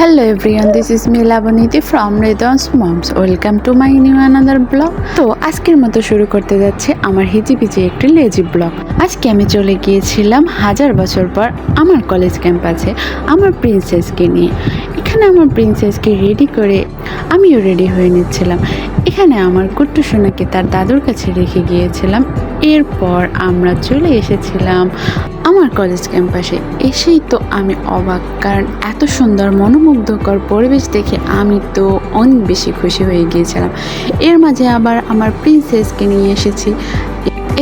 Hello everyone this is me Labaniti from রেদন্স moms welcome to my new another vlog তো আজকের মতো শুরু করতে যাচ্ছে আমার হিজিবিজি একটি লেজি ব্লগ আজকে আমি চলে গিয়েছিলাম হাজার বছর পর আমার কলেজ ক্যাম্পাসে আমার প্রিন্সেসকে নিয়ে। এখানে আমার প্রিন্সেসকে রেডি করে আমিও রেডি হয়ে নিচ্ছিলাম। এখানে আমার কুট্টু সোনাকে তার দাদুর কাছে রেখে গিয়েছিলাম। এরপর আমরা চলে এসেছিলাম আমার কলেজ ক্যাম্পাসে এসেই তো আমি অবাক, কারণ এত সুন্দর, মনোমুগ্ধকর পরিবেশ দেখে আমি তো অনেক বেশি খুশি হয়ে গিয়েছিলাম। এর মাঝে আবার আমার প্রিন্সেসকে নিয়ে এসেছি।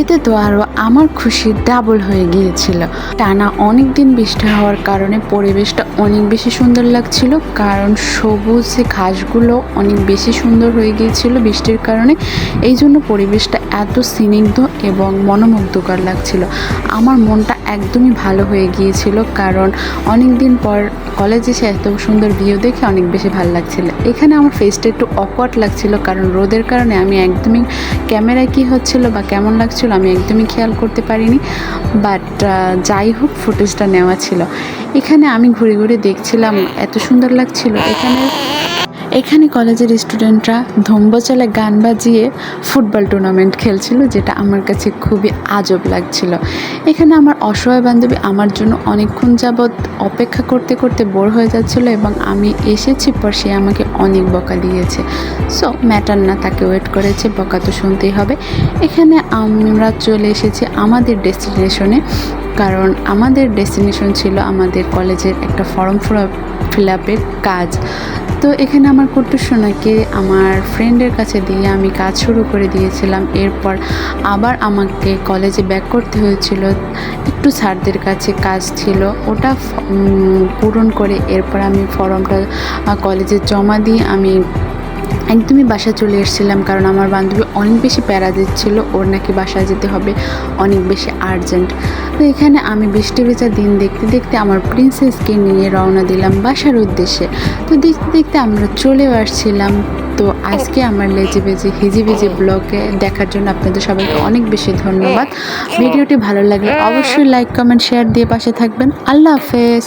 এতে তো আরও আমার খুশি ডাবল হয়ে গিয়েছিল। টানা অনেক দিন বৃষ্টি হওয়ার কারণে পরিবেশটা অনেক বেশি সুন্দর লাগছিল, কারণ সবুজ যে ঘাসগুলো অনেক বেশি সুন্দর হয়ে গিয়েছিল বৃষ্টির কারণে, এই জন্য পরিবেশটা এত স্নিগ্ধ এবং মনোমুগ্ধকর লাগছিল। আমার মনটা একদমই ভালো হয়ে গিয়েছিল, কারণ অনেক দিন পর কলেজে এসে এত সুন্দর ভিউ দেখে অনেক বেশি ভালো লাগছিল। এখানে আমার ফেসটা একটু অকওয়ার্ড লাগছিল, কারণ রোদের কারণে আমি একদমই, ক্যামেরায় কী হচ্ছিল বা কেমন লাগছিল আমি একদমই খেয়াল করতে পারিনি বাট যাই হোক ফুটেজটা নেওয়া ছিল। এখানে আমি ঘুরে ঘুরে দেখছিলাম, এত সুন্দর লাগছিল। এখানে এখানে কলেজের স্টুডেন্টরা ধম্বচালে গান বাজিয়ে ফুটবল টুর্নামেন্ট খেলছিল, যেটা আমার কাছে খুবই আজব লাগছিল। এখানে আমার অসহায় বান্ধবী আমার জন্য অনেকক্ষণ যাবৎ অপেক্ষা করতে করতে বোর হয়ে যাচ্ছিল এবং আমি এসেছি পর সে আমাকে অনেক বকা দিয়েছে। সো ম্যাটার না, তাকে ওয়েট করেছে, বকা তো শুনতেই হবে। এখানে আমরা চলে এসেছি আমাদের ডেস্টিনেশনে, কারণ আমাদের ডেস্টিনেশন ছিল আমাদের কলেজের একটা ফর্ম ফিল আপের কাজ। তো এখানে আমার কুট্টু সোনাকে আমার ফ্রেন্ডের কাছে দিয়ে আমি কাজ শুরু করে দিয়েছিলাম। এরপর আবার আমাকে কলেজে ব্যাক করতে হয়েছিল। একটু স্যারদের কাছে কাজ ছিল। ওটা পূরণ করে এরপর আমি ফর্মটা কলেজে জমা দিয়ে আমি একদমই বাসা চলে এসেছিলাম কারণ আমার বান্ধবী অনেক বেশি প্যারা দিচ্ছিল, ওর নাকি বাসায় যেতে হবে, অনেক বেশি আর্জেন্ট তো এখানে আমি বৃষ্টি ভেজা দিন দেখতে দেখতে আমার প্রিন্সেসকে নিয়ে রওনা দিলাম বাসার উদ্দেশ্যে। তো দেখতে দেখতে আমরা চলেও আসছিলাম। তো আজকে আমার লেজে বেজে হিজি বেজে ব্লগে দেখার জন্য আপনাদের সবাইকে অনেক বেশি ধন্যবাদ। ভিডিওটি ভালো লাগলে অবশ্যই লাইক কমেন্ট শেয়ার দিয়ে পাশে থাকবেন। আল্লাহ হাফেজ।